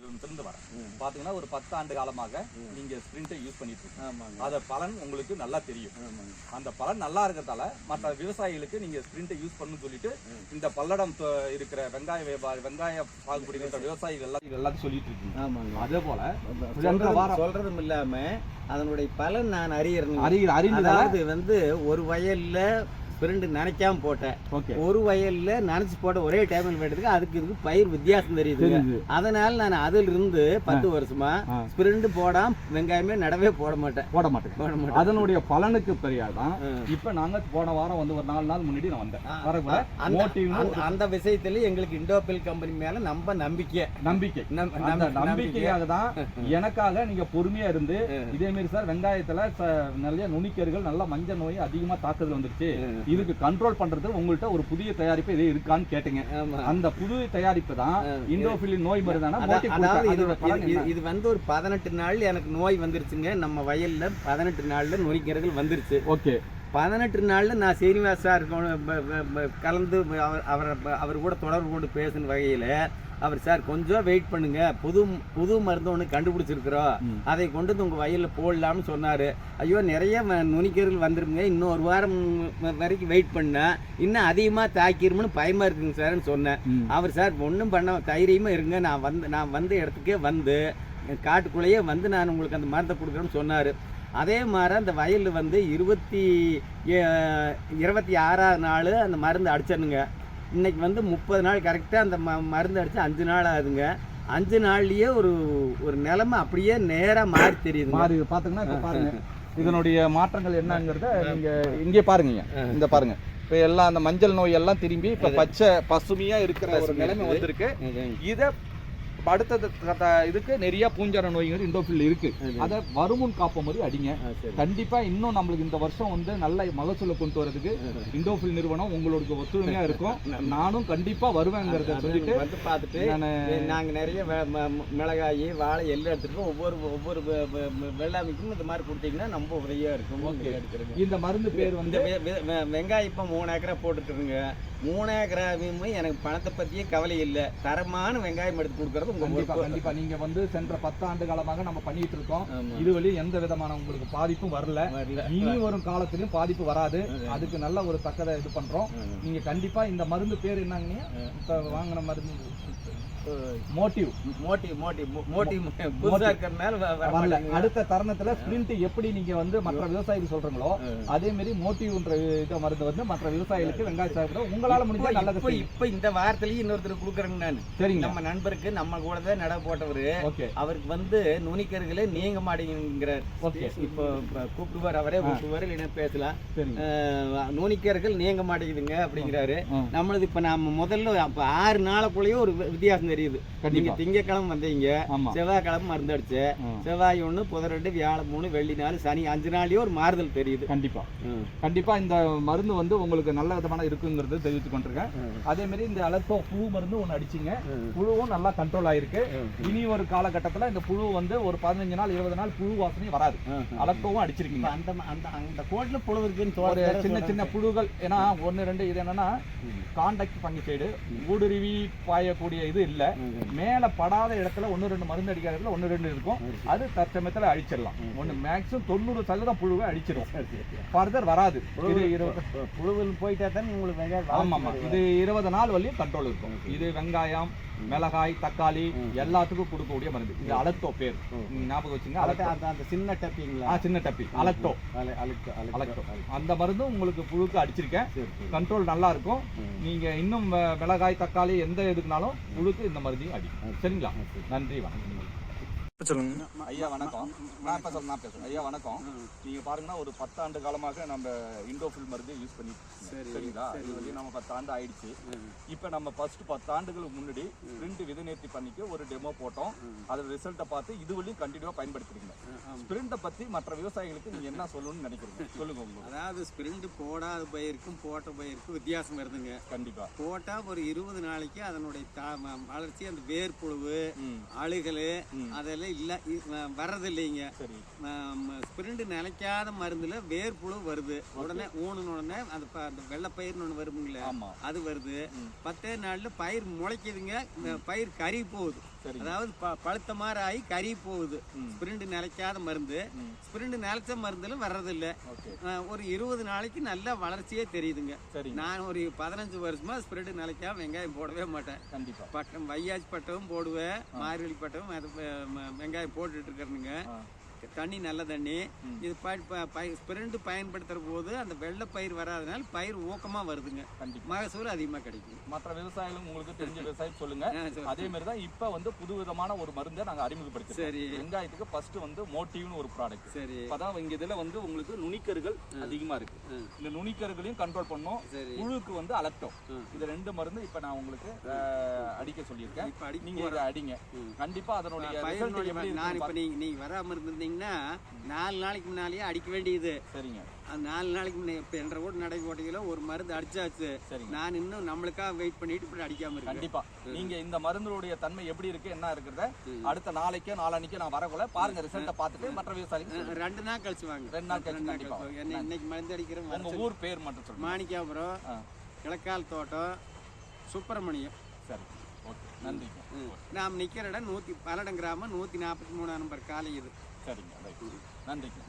இருந்து வரேன். பாத்தீங்கன்னா ஒரு பத்து ஆண்டு காலமாக நீங்க ஸ்பிரிண்டை யூஸ் பண்ணிட்டு இருக்கீங்க. ஆமாங்க. அத பலன் உங்களுக்கு நல்லா தெரியும். அந்த பலன் நல்லா இருக்கிறதால மற்ற விவசாயிகளுக்கு நீங்க ஸ்பிரிண்டை யூஸ் பண்ணணும்னு சொல்லிட்டு இந்த பல்லடம் இருக்கிற வெங்காய வியாபாரி வெங்காய சாகுபடி விவசாயிகள் எல்லாம் எல்லாத்தையும் சொல்லிட்டு இருக்கீங்க. ஆமாங்க. அதே போல சொல்றதும் இல்லாம அதனுடைய பலன் நான் அறியறேன் அறி அறிந்ததால அதாவது வந்து ஒரு வயல்ல பிறண்டு நினைக்காம போட்டேன். ஓகே. ஒரு வயல்ல நினைச்சு போட்ட ஒரே டைமில் போயிட்டதுக்கு அதுக்கு இதுக்கு பயிர் வித்தியாசம் தெரியுது. அதனால நான் அதில் இருந்து பத்து வருஷமா. ஸ்பிரிண்ட் போடாம வெங்காயமே நடவே போட மாட்டேன். போட மாட்டேங்க போட மாட்டேன். அதனுடைய பலனுக்கு பெரியாதான். இப்ப நாங்க போன வாரம் வந்து ஒரு நாலு நாள் முன்னாடி நான் வந்தேன். அந்த- விஷயத்துல எங்களுக்கு இண்டோபில் கம்பெனி மேல நம்ம நம்பிக்கை. நம்பிக்கை. நம்பிக்கையாக தான் எனக்காக நீங்க பொறுமையா இருந்து. இதே மாதிரி சார் வெங்காயத்துல நிறைய நுனிக்கர்கள் நல்லா மஞ்சள் நோய் அதிகமா தாக்குதல் வந்துருச்சு. இதுக்கு கண்ட்ரோல் பண்றது உங்கள்ட்ட ஒரு புதிய தயாரிப்பு இது இருக்கான்னு கேட்டீங்க. அந்த புது தயாரிப்பு தான் ம். இண்டோபிலின் நோய் மருந்தான இது இது- வந்து ஒரு பதினெட்டு நாள் எனக்கு நோய் வந்துருச்சுங்க நம்ம வயல்ல பதினெட்டு நாள்ல நுனிக்கிறதுகள் வந்துருச்சு ஓகே பதினெட்டு நாள்ல நான் சீனிவாஸ் சார் கலந்து அவர் அவரை அவர் கூட தொடர்பு கொண்டு பேசின வகையில அவர் சார் கொஞ்சம் வெயிட் பண்ணுங்க. புது புது மருந்து ஒன்று கண்டுபிடிச்சிருக்கிறோம். அதை கொண்டு வந்து உங்க வயல்ல போடலாம்னு சொன்னாரு. ஐயோ நிறைய நுனிக்கீரல் வந்துருங்க இன்னும் ஒரு வாரம் வரைக்கும் வெயிட் பண்ணா இன்னும் அதிகமா தாக்கிரும்னு பயமா இருக்குங்க சார்னு சொன்னேன். அவர் சார் ஒன்றும் பண்ண தைரியமாக இருங்க. நான் வந்து நான் வந்த இடத்துக்கே வந்து காட்டுக்குள்ளேயே வந்து நான் உங்களுக்கு அந்த மருந்தை கொடுக்குறேன்னு சொன்னார். அதே மாதிரி அந்த வயலில் வந்து இருபத்தி இருபத்தி ஆறாவது நாள் அந்த மருந்து அடிச்சிடணுங்க இன்னைக்கு வந்து முப்பது நாள் கரெக்டாக அந்த ம மருந்து அடித்து அஞ்சு நாள் ஆகுதுங்க. அஞ்சு நாள்லயே ஒரு ஒரு நிலைமை அப்படியே நேராக மாறி தெரியுதுங்க. மாறி பாத்தீங்கன்னா இப்ப பாருங்க. இதனுடைய மாற்றங்கள் என்னங்கிறத நீங்க இங்கே பாருங்க இந்த பாருங்க. இப்ப எல்லாம் அந்த மஞ்சள் நோய் எல்லாம் திரும்பி இப்ப பச்சை பசுமையா இருக்கிற ஒரு நிலைமை. வந்திருக்கு. இத அடுத்தது க- இதுக்கு நிறைய பூஞ்சார நோய்கள் இண்டோஃபில் இருக்கு. அத வருமுன் காப்ப மாதிரி அடிங்க. கண்டிப்பா இன்னும் நம்மளுக்கு இந்த வருஷம் வந்து நல்ல மகசூலை கொண்டு வரதுக்கு இண்டோஃபில் நிறுவனம் உங்களுக்கு ஒத்துழைமையா இருக்கும். நானும் கண்டிப்பா வருவேங்கிறத சொல்லிட்டு வந்து பார்த்துட்டு நானு நாங்கள் நிறைய மிளகாய் வாழை எல்லாம் எடுத்துருக்கோம். ஒவ்வொரு ஒவ்வொரு வெள்ளாமைக்கும் இந்த மாதிரி கொடுத்தீங்கன்னா ரொம்ப உதவியாக இருக்கும். எடுக்கிறதுக்கு இந்த மருந்து பேர் வந்து வெங்காயம் இப்போ மூணு ஏக்கரா போட்டுட்டுருங்க மூணு ஏக்கராவையுமே எனக்கு பணத்தை பற்றியே கவலை இல்லை. தரமான வெங்காயம் எடுத்து கொடுக்கறது உங்க கண்டிப்பா. கண்டிப்பா. நீங்க வந்து சென்ற பத்தாண்டு காலமாக நம்ம பண்ணிட்டு இருக்கோம் ஆமா. இதுவரை எந்த விதமான உங்களுக்கு பாதிப்பும் வரல. இனி வரும் காலத்திலும் பாதிப்பு வராது. அதுக்கு நல்ல ஒரு தக்கதை இது பண்றோம். நீங்க கண்டிப்பா இந்த மருந்து பேர் என்னங்க இப்ப வாங்கின மருந்து. மோட்டிவ். மோட்டிவ் மோட்டிவ் மோட்டிவ் புதுசாக இருக்கிறதுனால வரல. அடுத்த தருணத்துல ஸ்பிரிண்ட் எப்படி நீங்க வந்து மற்ற விவசாயிகள் சொல்றீங்களோ ம். அதே மாதிரி மோட்டிவ்ன்ற இத மருந்து வந்து மற்ற விவசாயிகளுக்கு வெங்காய சாகுபடி உங்களால முடிஞ்ச நல்லது இப்போ இந்த வாரத்திலேயே இன்னொருத்தர் கொடுக்குறேங்க நான். சரிங்க. நம்ம நண்பருக்கு நம்ம கூட தான் நட போட்டவர் ஓகே. அவருக்கு வந்து நுனிக்கர்களே நீங்க மாட்டேங்கிறார் ஓகே. இப்போ கூப்பிடுவார் அவரே கூப்பிடுவார் இல்லைன்னா பேசலாம். நுனிக்கர்கள் நீங்க மாட்டேங்குதுங்க அப்படிங்கிறாரு. நம்மளது இப்போ நம்ம முதல்ல அப்போ ஆறு நாளுக்குள்ளேயே ஒரு வித்தியாசம் தெரியுது நீங்க திங்கக்கிழமை வந்தீங்க செவ்வாய்க்கிழமை மருந்து அடிச்சு. செவ்வாய் ஒன்று புதன் ரெண்டு வியாழன் மூணு வெள்ளி நாலு சனி அஞ்சு நாள்லயே ஒரு மாறுதல் தெரியுது. கண்டிப்பா. கண்டிப்பா இந்த மருந்து வந்து உங்களுக்கு நல்ல விதமான இருக்குங்கிறது தெரிவித்து கொண்டிருக்கேன். அதே மாதிரி இந்த அலர்ட்டோ புழு மருந்து ஒன்று அடிச்சிங்க. புழுவும் நல்லா கண்ட்ரோல் ஆயிருக்கு. இனி ஒரு காலகட்டத்துல இந்த புழு வந்து ஒரு பதினஞ்சு நாள் இருபது நாள் புழு வாசனை வராது. ம். அலர்ட்டோவும் இப்ப அடிச்சிருக்கீங்க அந்த அந்த அந்த கோட்டில் புழு இருக்குன்னு சின்ன. சின்ன புழுகள். ஏன்னா ஒன்னு ரெண்டு இது என்னன்னா காண்டாக்ட் பங்கிசைடு ஊடுருவி பாயக்கூடிய இது இல்ல. ம். மேல படாத இடத்துல ஒன்னு ரெண்டு மருந்து அடிக்காத இடத்துல ஒன்னு ரெண்டு இருக்கும். அது தற்சமயத்துல அழிச்சிடலாம். ஒன்னு மேக்ஸிமம் தொண்ணூறு சதவீதம் புழுவை அழிச்சிடும். ஃபர்தர் வராது. இது இருபது புழுவில் போயிட்டா தான் உங்களுக்கு வெங்காயம் ஆமாமா இது இருபது நாள் வரையும் கண்ட்ரோல் இருக்கும். இது வெங்காயம் மிளகாய் தக்காளி எல்லாத்துக்கும் கொடுக்கக்கூடிய மருந்து. இது அலக்டோ பேர். ஞாபகம் வச்சுங்க அந்த சின்ன டப்பிங்களா? சின்ன டப்பி. அலக்டோ அலக்டோ அந்த மருந்து உங்களுக்கு புழுக்கு அடிச்சிருக்கேன். சரி சரி. கண்ட்ரோல் நல்லா இருக்கும். நீங்க இன்னும் மிளகாய் தக்காளி எந்த இதுக்குனாலும் புழுக்கு இந்த மருந்தையும் அடி சரிங்களா? நன்றி வணக்கம். சொல்லுங்க. ஐயா வணக்கம். நான் இப்ப சொல்ல நான் பேசுறேன் ஐயா வணக்கம். நீங்க பாருங்கன்னா ஒரு பத்தாண்டு காலமாக நம்ம இண்டோஃபில் மருந்து யூஸ் பண்ணிட்டு இருக்கோம். சரிங்களா? இது வந்து நம்ம பத்தாண்டு ஆயிடுச்சு. இப்போ நம்ம ஃபர்ஸ்ட் பத்தாண்டுகளுக்கு முன்னாடி ஸ்பிரிண்ட் விதை நேர்த்தி பண்ணிக்கு ஒரு டெமோ போட்டோம். அதோட ரிசல்ட்டை பார்த்து இது வரையும் கண்டினியூவா பயன்படுத்துறீங்க ஸ்பிரிண்ட்டை பத்தி மற்ற விவசாயிகளுக்கு நீங்க என்ன சொல்லணும்னு நினைக்கிறீங்க? சொல்லுங்க உங்களுக்கு. அதாவது ஸ்பிரிண்ட் போடாத பயிருக்கும் போட்ட பயிருக்கும் வித்தியாசம் வருதுங்க. கண்டிப்பா. போட்டா ஒரு இருபது நாளைக்கு அதனுடைய தா- ம- வளர்ச்சி அந்த வேர்ப்புழுவு அழுகல். அதெல்லாம் இல்ல இ- வ- வர்றது இல்லைங்க சரி ஸ்பிரிண்ட் நிலைக்காத மருந்துல வேர்ப்புழு வருது. உடனே ஊனுன உடனே அந்த அந்த வெள்ளைப்பயிர்னு ஒன்று வருமுங்களே அது வருது. பத்தே நாள்ல பயிர் முளைக்குதுங்க. பயிர் கறி போகுது. அதாவது ப- பழுத்த மாதிரி ஆகி கறி போகுது. ஸ்பிரிண்ட் நிலைக்காத மருந்து. ஸ்பிரிண்ட் நிலைச்ச மருந்துல வர்றதில்ல. ஒரு இருபது நாளைக்கு நல்ல வளர்ச்சியே தெரியுதுங்க. நான் ஒரு பதினஞ்சு வருஷமா ஸ்பிரிண்ட் நிலைக்காம வெங்காயம் போடவே மாட்டேன். கண்டிப்பா. பட்டம் வையாச்சி பட்டமும் போடுவேன் மார்கழி பட்டமும் வெங்காயம் போட்டுட்டு இருக்கிறனுங்க. தண்ணி நல்ல தண்ணி. இது ஸ்பிரிண்ட் பயன்படுத்துற போது அந்த வெள்ளை பயிர் வராதனால பயிர் ஊக்கமா வருதுங்க. மகசூல் அதிகமா கிடைக்கும் மற்ற விவசாயிகளும் உங்களுக்கு தெரிஞ்ச விவசாயம் சொல்லுங்க. அதே மாதிரி தான் இப்ப வந்து புது விதமான ஒரு மருந்தை நாங்க அறிமுகப்படுத்திருக்கோம். சரி. வெங்காயத்துக்கு ஃபர்ஸ்ட் வந்து மோட்டிவ்னு ஒரு ப்ராடக்ட் சரி. இப்பதான் இங்க இதுல வந்து உங்களுக்கு நுனிக்கருகள் அதிகமா இருக்கு. இந்த நுனிக்கருகளையும் கண்ட்ரோல் பண்ணும். சரி. புழுக்கு வந்து அலக்டோம் ம். இது ரெண்டு மருந்து இப்ப நான் உங்களுக்கு அடிக்க சொல்லியிருக்கேன். நீங்க இதை அடிங்க. கண்டிப்பா அதனுடைய நான் இப்ப நீங்க நீங்க வராம இருந்திருந்தீங்கன்னா நாலு நாளைக்கு முன்னாலேயே அடிக்க வேண்டியது. சரிங்க. அந்த நாலு நாளைக்கு முன்னே இப்ப என்ற கூட நடை போட்டிகளோ ஒரு மருந்து அடிச்சாச்சு. சரிங்க. நான் இன்னும் நம்மளுக்காக வெயிட் பண்ணிட்டு இப்படி அடிக்காம இருக்கேன். கண்டிப்பா. நீங்க இந்த மருந்துடைய தன்மை எப்படி இருக்கு என்ன இருக்கிறத. அடுத்த நாளைக்கோ நாளானிக்கோ நான் வரக்குள்ள பாருங்க ரிசல்ட்டை பார்த்துட்டு மற்ற விவசாயிகளுக்கு. ரெண்டு நாள் கழிச்சு வாங்க. ரெண்டு நாள் கழிச்சு கண்டிப்பா. என்ன இன்னைக்கு மருந்து அடிக்கிற உங்க ஊர் பேர் மட்டும் சொல்லுங்க. மாணிக்காபுரம். கிழக்கால் தோட்டம் சுப்பிரமணியம். சரி. ஓகே. ம். நாம் நிக்கிற இடம் நூத்தி பல்லடம் கிராமம் நூத்தி நாற்பத்தி மூணாம் நம்பர் காலை இது. சரிங்க நன்றிங்க.